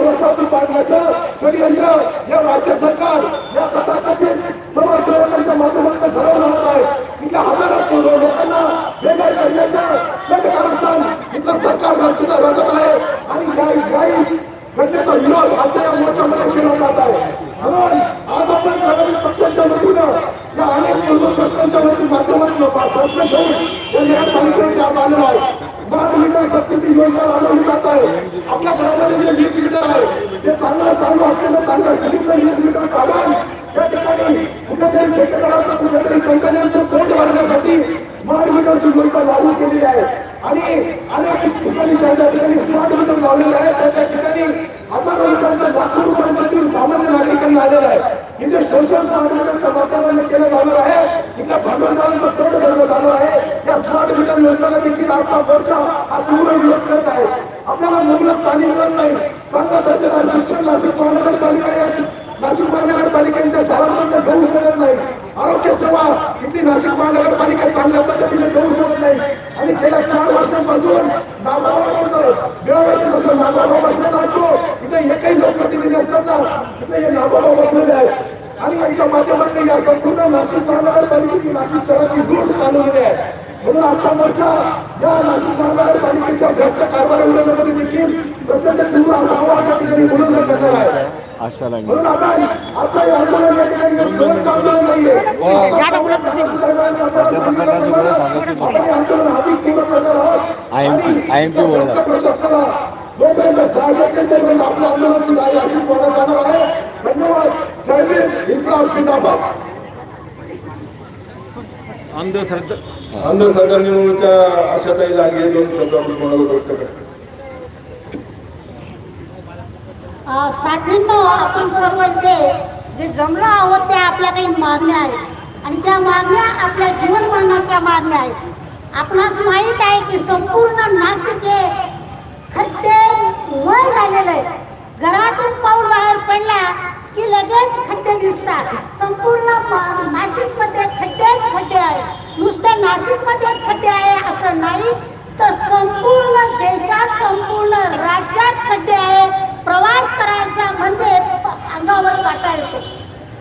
व्यवस्थापन पाडण्याचं षडयंत्र या राज्य सरकार या तथाकथित समाजसेवकांच्या माध्यमातून घडवलं होत आहे. इथल्या हजारो लोकांना वेगळं करण्याचं कारस्थान इथलं सरकार रचना रचत आहे. आणि या घटनेचा विरोध आजच्या या मोर्चामध्ये केला जात आहे. म्हणून आज आपण प्रगती पक्षाच्या वतीनं या अनेक मूलभूत प्रश्नांच्या वरती माध्यमातून प्रश्न घेऊन या कार्यक्रम आज आलेला आहे. स्मार्ट मीटर सबसिडी योजना राबवली जात आहे. आपल्या घरामध्ये जे वीज मीटर आहे ते चांगलं चालू असलेलं चांगलं खरीदलं वीज मीटर काढून त्या ठिकाणी कुठेतरी ठेकेदाराचं कुठेतरी कंपन्यांचं पोट भरण्यासाठी स्मार्ट मीटरची योजना लागू केली आहे. आणि अनेक ठिकाणी ज्या ज्या ठिकाणी स्मार्ट मीटर लावलेले आहे त्या त्या ठिकाणी हजारो रुपयांचं लाखो रुपयांचं बिल सामान्य नागरिकांना आलेलं आहे. हे जे सोशल स्मार्ट मीटरच्या माध्यमाने केलं जाणार आहे इथल्या भांडवलदारांचं पोट भरलं जाणार आहे या स्मार्ट योजना देखील आजचा मोर्चा हा पूर्ण विरोध करत आहे. आपल्याला मुबलक पाणी मिळत नाही. चांगला दर्जेदार शिक्षण नाशिक महानगरपालिका या नाशिक महानगरपालिकेच्या शाळांमध्ये घेऊ शकत नाही. आरोग्य सेवा इथली नाशिक महानगरपालिका चांगल्या पद्धतीने देऊ शकत नाही. आणि गेल्या चार वर्षांपासून नागोबा बसलेला असतो इथे एकही लोकप्रतिनिधी असताना इथे हे नागोबा बसलेले आहेत. आणि यांच्या माध्यमातून या संपूर्ण नाशिक महानगरपालिकेची नाशिक शहराची लूट चालवलेली आहे. म्हणून आजचा मोर्चा या नाशिक महानगरपालिकेच्या भ्रष्ट कारभारी विरोधामध्ये देखील प्रचंड तीव्र असा आवाज या ठिकाणी बुलंद करणार आहे. आशा लागली. म्हणून हे आंदोलन या ठिकाणी शेवटचं आंदोलन नाहीये. पकडण्याची वेळ सांगितलीच आपण हे आंदोलन अधिक तीव्र करणार आहोत. IMP आणि IMP बोलत आहे. प्रशासनाला जोपर्यंत जागे येते तोपर्यंत आपल्या आंदोलनाची जारी अशीच वाढत जाणार आहे धन्यवाद जय भीम इन्कलाब जिंदाबाद अंधश्रद्धा. अंधश्रद्धा निर्मूलच्या आशाताई लागे दोन शब्द आपण कोणाला व्यक्त करतो? आपण सर्व इथे जे जमलो आहोत त्या आपल्या काही मागण्या आहेत. आणि त्या मागण्या आपल्या जीवन मरणाच्या मागण्या आहेत. आपणास माहीत आहे की संपूर्ण नाशिक हे खड्डे मय झालेलं आहे. घरातून पाऊल बाहेर पडला की लगेच खड्डे दिसतात. संपूर्ण मा- नाशिकमध्ये खड्डेच खड्डे आहेत. नाशिक नाशिकमध्येच खड्डे आहे असं नाही तर संपूर्ण देशात संपूर्ण राज्यात खड्डे आहे. प्रवास करायचा म्हणजे अंगावर काटा येतो.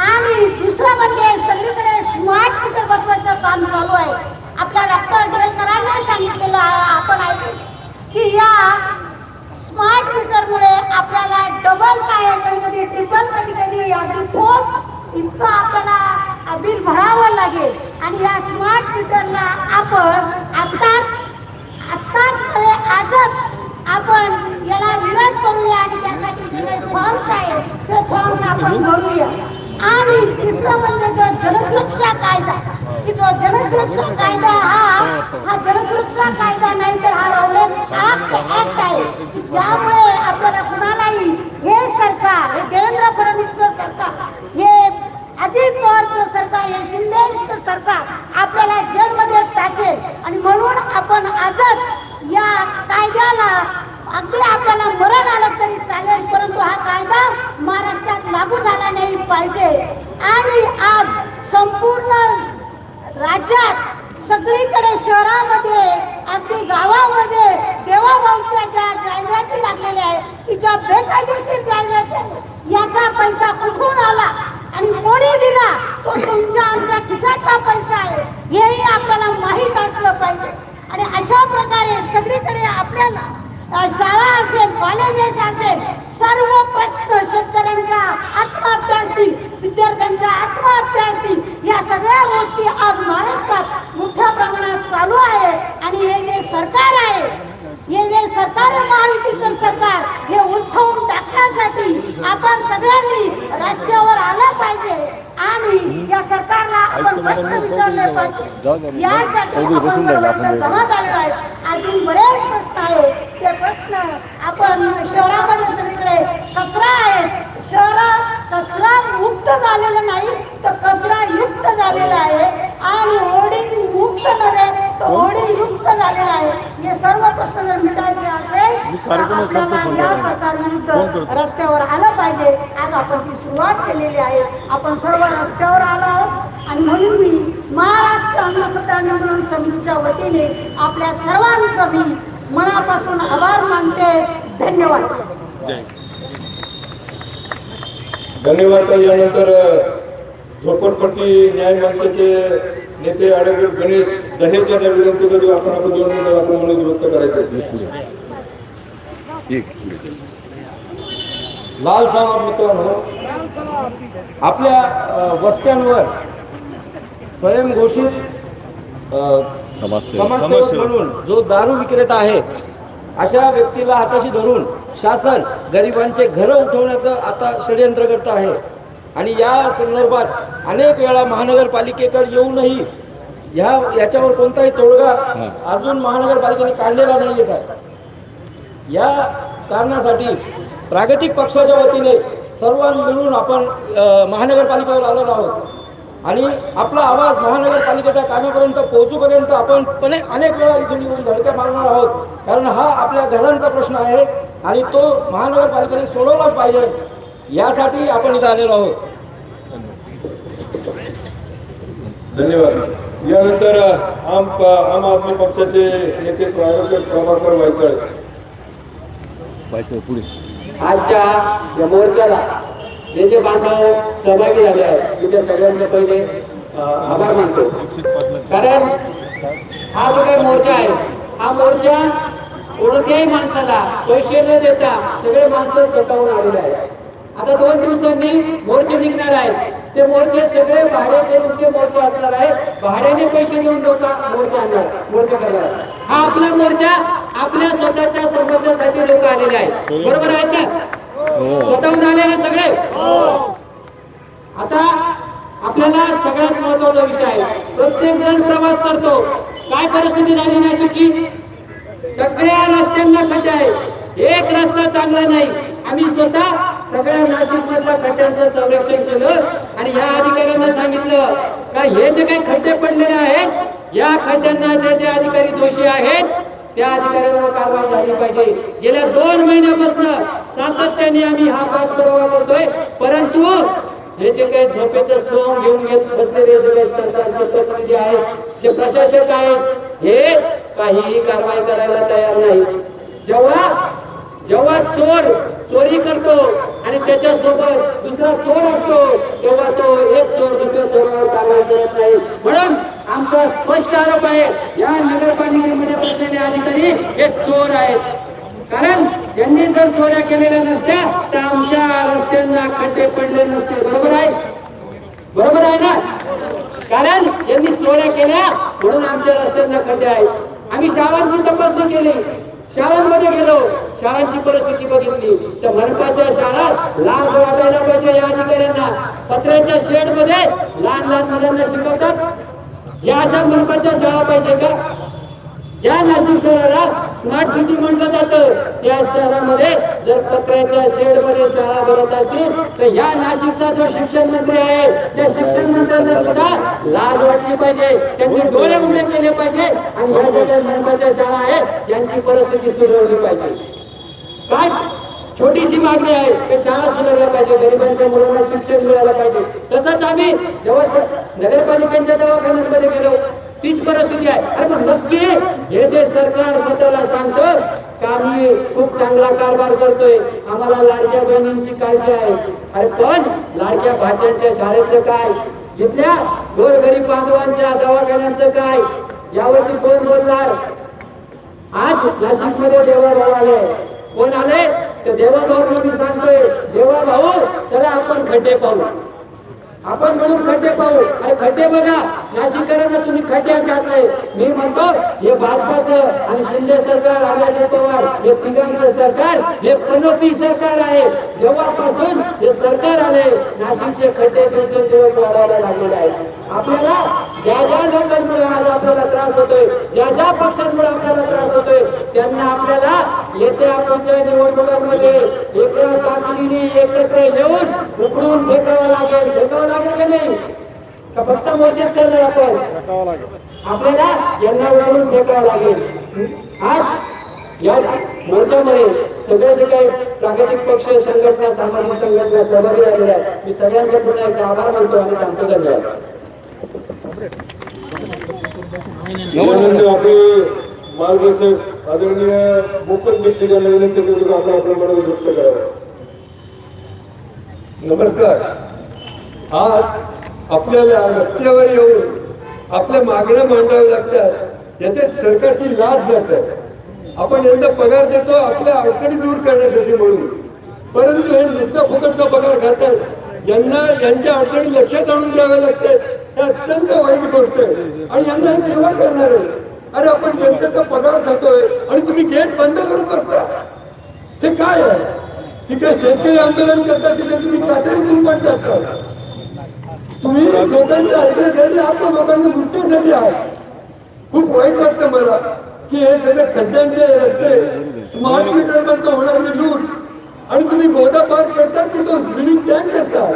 आणि दुसरं म्हणजे सगळीकडे स्मार्ट मीटर बसवायचं काम चालू आहे. आपल्या डॉक्टर डेलकरांना सांगितलेलं आहे आपण ऐकलं. की या स्मार्ट मुळे आपल्याला डबल काय कधी कधी ट्रिपल कधी कधी अगदी फोर्थ इतकं आपल्याला बिल भरावं लागेल. आणि या स्मार्ट मीटरला आपण आत्ताच आत्ताच नव्हे आजच आपण याला विरोध करूया आणि त्यासाठी जे काही फॉर्म्स आहेत ते फॉर्म्स आपण भरूया. आणि तिसरं म्हणजे जो जनसुरक्षा कायदा की जो जनसुरक्षा कायदा हा हा जनसुरक्षा कायदा नाही तर हा रवलेट ऍक्ट ऍक्ट आहे. की ज्यामुळे आपल्याला कुणालाही हे सरकार हे देवेंद्र फडणवीसचं सरकार हे अजित पवारचं सरकार हे शिंदेचं सरकार आपल्याला जेलमध्ये टाकेल. आणि म्हणून आपण आजच या कायद्याला अगदी आपल्याला मरण आलं तरी चालेल परंतु हा कायदा महाराष्ट्रात लागू झाला नाही पाहिजे. आणि आज संपूर्ण राज्यात सगळीकडे शहरामध्ये अगदी गावामध्ये देवाभाऊच्या ज्या जाहिराती लागलेल्या आहेत की ज्या बेकायदेशीर जाहिराती आहेत याचा पैसा कुठून आला? आणि कोणी दिला तो तुमच्या आमच्या खिशातला पैसा आहे. हेही आपल्याला माहीत असलं पाहिजे. आणि अशा प्रकारे सगळीकडे आपल्याला शाळा असेल कॉलेजेस असेल सर्व प्रश्न शेतकऱ्यांच्या आत्महत्या असतील विद्यार्थ्यांच्या आत्महत्या असतील या सगळ्या गोष्टी आज महाराष्ट्रात मोठ्या प्रमाणात चालू आहे. आणि हे जे सरकार आहे हे जे सरकार आहे महायुतीचं सरकार हे उद्धवून टाकण्यासाठी आपण सगळ्यांनी रस्त्यावर आलं पाहिजे आणि या सरकारला आपण प्रश्न विचारले पाहिजे. यासाठी आपण आपण जमा झालेलो आहे अजून बरेच प्रश्न आहेत. ते प्रश्न आपण शहरामध्ये सगळीकडे कचरा आहे शहर कचरा मुक्त झालेलं नाही तर कचरा युक्त झालेला आहे. आणि होर्डिंग मुक्त नव्हे तर युक्त झालेला आहे. हे सर्व प्रश्न जर मिटायचे असेल तर आपल्याला या करा. सरकार विरुद्ध. रस्त्यावर आलं पाहिजे. आज आपण ती सुरुवात केलेली आहे. आपण सर्व रस्त्यावर आलो आहोत. आणि म्हणून मी महाराष्ट्र अंधश्रद्धा निर्मूलन समितीच्या वतीने आपल्या सर्वांचं मी मनापासून आभार मानते. धन्यवाद. धन्यवाद. यानंतर झोपडपट्टी न्याय मंचाचे नेते ॲडव्होकेट गणेश दहेज यांना विनंती करू आपण आपण दोन मिनिटं आपण मनोज व्यक्त करायचं. लाल सावंत मित्रांनो आपल्या वस्त्यांवर स्वयंघोषित समाजसेवक. म्हणून जो दारू विक्रेता आहे अशा व्यक्तीला हाताशी धरून शासन गरिबांचे घरं उठवण्याचं आता षडयंत्र करत आहे. आणि या संदर्भात अनेक वेळा महानगरपालिकेकडे येऊनही ह्या याच्यावर कोणताही तोडगा अजून महानगरपालिकेने काढलेला नाहीये साहेब. या कारणासाठी प्रागतिक पक्षाच्या वतीने सर्वां मिळून आपण महानगरपालिकेवर आलेलो आहोत. आणि आपला आवाज महानगरपालिकेच्या कामापर्यंत पोहोचूपर्यंत आपण पण अनेक वेळा इथून येऊन धडक्या मारणार आहोत. कारण हा आपल्या घरांचा प्रश्न आहे आणि तो महानगरपालिकेने सोडवलाच पाहिजे. यासाठी आपण इथं आलेलो आहोत. धन्यवाद. यानंतर आम आम आदमी पक्षाचे नेते प्रभाकर वायचळ. व्हायचं पुढे. आजच्या या मोर्चाला जे जे बांधव सहभागी झाले आहेत मी त्या सगळ्यांचे पहिले आभार मानतो. कारण हा जो काही मोर्चा आहे हा मोर्चा कोणत्याही माणसाला पैसे न देता सगळे माणसं स्वतःहून आलेले आहेत. आता दोन दिवसांनी मोर्चे निघणार आहेत. ते मोर्चे सगळे भाडे करूनचे मोर्चे असणार आहे. भाड्याने पैसे देऊन लोक मोर्चे आणणार मोर्चे करणार. हा आपला मोर्चा आपल्या स्वतःच्या समस्यासाठी लोक आलेले आहेत. बरोबर आहेत का? स्वतःहून आलेले सगळे? आता आपल्याला सगळ्यात महत्त्वाचा विषय आहे. प्रत्येक जण प्रवास करतो. काय परिस्थिती झाली नाशिकची? सगळ्या रस्त्यांना खड्डे आहे एक रस्ता चांगला नाही. आम्ही स्वतः सगळ्या नाशिक मधल्या खड्ड्यांचं संरक्षण केलं आणि या अधिकाऱ्यांना सांगितलं का हे जे काही खड्डे पडलेले आहेत या खड्ड्यांना जे जे अधिकारी दोषी आहेत त्या अधिकाऱ्यांवर कारवाई झाली पाहिजे. गेल्या दोन महिन्यापासून सातत्याने आम्ही हा पाठपुरावा करतोय. परंतु हे जे काही झोपेचं सोंग घेऊन घेत बसलेले जे काही सरकारचे प्रतिनिधी आहेत जे प्रशासक आहेत हे काहीही कारवाई करायला तयार नाही. जेव्हा जेव्हा चोर चोरी करतो आणि त्याच्यासोबत दुसरा चोर असतो तेव्हा तो एक चोर दुसऱ्या चोरावर कारवाई करत नाही. म्हणून आमचा स्पष्ट आरोप आहे या नगरपालिकेमध्ये बसलेले अधिकारी हे चोर आहेत. कारण यांनी जर चोऱ्या केलेल्या नसत्या तर आमच्या रस्त्यांना खड्डे पडले नसते. बरोबर आहे? बरोबर आहे ना? कारण यांनी चोऱ्या केल्या म्हणून आमच्या रस्त्यांना खड्डे आहेत. आम्ही शाळांची तपासणी केली. शाळांमध्ये गेलो. शाळांची परिस्थिती बघितली. तर मनपाच्या शाळा लाज वाटायला पाहिजे या अधिकाऱ्यांना. पत्र्याच्या शेडमध्ये लहान लहान मुलांना शिकवतात. या अशा मनपाच्या शाळा पाहिजे का? ज्या नाशिक शहराला स्मार्ट सिटी म्हटलं जातं त्या शहरामध्ये जर पत्र्याच्या शेडमध्ये शाळा भरत असतील तर या नाशिकचा जो शिक्षण मंत्री आहे त्या शिक्षण मंत्र्यांना सुद्धा लाज वाटली पाहिजे. त्यांचे डोळे उघडे केले पाहिजे. आणि ह्या ज्या महत्त्वाच्या शाळा आहेत त्यांची परिस्थिती सुधारली पाहिजे. काय छोटीशी मागणी आहे की शाळा सुधारल्या पाहिजे गरिबांच्या मुलांना शिक्षण मिळायला पाहिजे. तसंच आम्ही जेव्हा नगरपालिकांच्या नगरपालिकेच्या दवाखान्यांमध्ये गेलो. तीच परिस्थिती आहे. अरे पण नक्की हे जे सरकार स्वतःला सांगतं का आम्ही खूप चांगला कारभार करतोय आम्हाला लाडक्या बहिणींची काळजी आहे. अरे पण लाडक्या भाच्यांच्या शाळेचं काय? इथल्या गोरगरीब बांधवांच्या दवाखान्यांचं काय? यावरती कोण बोलणार? आज नाशिकमध्ये देवा भाऊ आले. कोण आले? तर देवाभाऊ मी सांगतोय देवा भाऊ चला आपण खड्डे पाहू. आपण म्हणून खड्डे पाहू. आणि खड्डे बघा नाशिककरांना तुम्ही खड्डे टाकले मी म्हणतो हे भाजपाचं आणि शिंदे सरकार आणि अजित पवार हे तिघांचं सरकार हे पनोती सरकार आहे. जेव्हापासून हे सरकार आले नाशिकचे खड्डे दिवसेंदिवस वाढायला लागलेले आहेत. आपल्याला ज्या ज्या लोकांमुळे आज आपल्याला त्रास होतोय ज्या ज्या पक्षांमुळे आपल्याला त्रास होतोय त्यांना आपल्याला येत्या पुढच्या निवडणुकांमध्ये एका ताकदीने एकत्र येऊन उकडून फेकावं लागेल. फेकावं लागेल का नाही? का फक्त मोर्चेच करणार आपण? आपल्याला यांना उडवून फेकावं लागेल. आज या मोर्चामध्ये सगळे जे काही प्राकृतिक पक्ष संघटना सामाजिक संघटना सहभागी झालेल्या आहेत मी सगळ्यांचा पुन्हा एकदा आभार मानतो आणि थांबतो धन्यवाद. यानंतर आपले मार्गदर्शक आदरणीय मोफत दीक्षित यांना विनंती करू आपण आपलं मनोज व्यक्त करावं. नमस्कार. आज आपल्याला रस्त्यावर येऊन आपल्या मागण्या मांडाव्या लागतात. याच्यात सरकारची लाच जात आहे. आपण यंदा पगार देतो आपल्या अडचणी दूर करण्यासाठी म्हणून. परंतु हे नुसत्या फुकटचा पगार खातात. यांना यांच्या अडचणी लक्षात आणून द्याव्या लागतात हे अत्यंत वाईट गोष्ट आहे. आणि यांना केव्हा करणार आहे? अरे आपण जनतेचा पगार खातोय आणि तुम्ही गेट बंद करून बसता. ते काय आहे? तिकडे शेतकरी आंदोलन करतात तिथे तुम्ही काटेरी कुंपण टाकता. तुम्ही लोकांच्या ऐकण्यासाठी आहात का? लोकांना लुटण्यासाठी आहात? खूप वाईट वाटतं मला की हे सगळे खड्ड्यांचे रस्ते स्मार्ट मीटर बंद होणारी लूट आणि तुम्ही गोदा पार करतात की तो स्विमिंग टँक करतात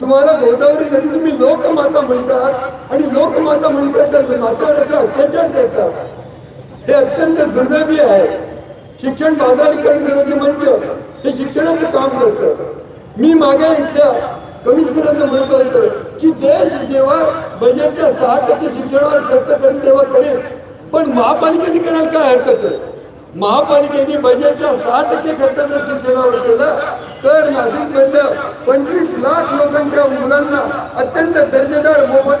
तुम्हाला गोदावरी नदी तुम्ही लोकमाता म्हणतात. आणि लोकमाता म्हणतात तर मातावरचा अत्याचार करतात. हे अत्यंत दुर्दैवी आहे. शिक्षण बाजारीकरण विरोधी मंच हे शिक्षणाचं काम करतं. मी मागे इथल्या कमिशनरांना म्हटलं होतं की देश जेव्हा बजेटच्या सहा टक्के शिक्षणावर खर्च करेल तेव्हा करेल. पण महापालिकेने करायला काय हरकत आहे? महापालिकेने बजेटच्या सहा टक्के खर्च जर शिक्षणावर केला तर नाशिक पंचवीस लाख लोकांच्या मुलांना अत्यंत दर्जेदार मोफत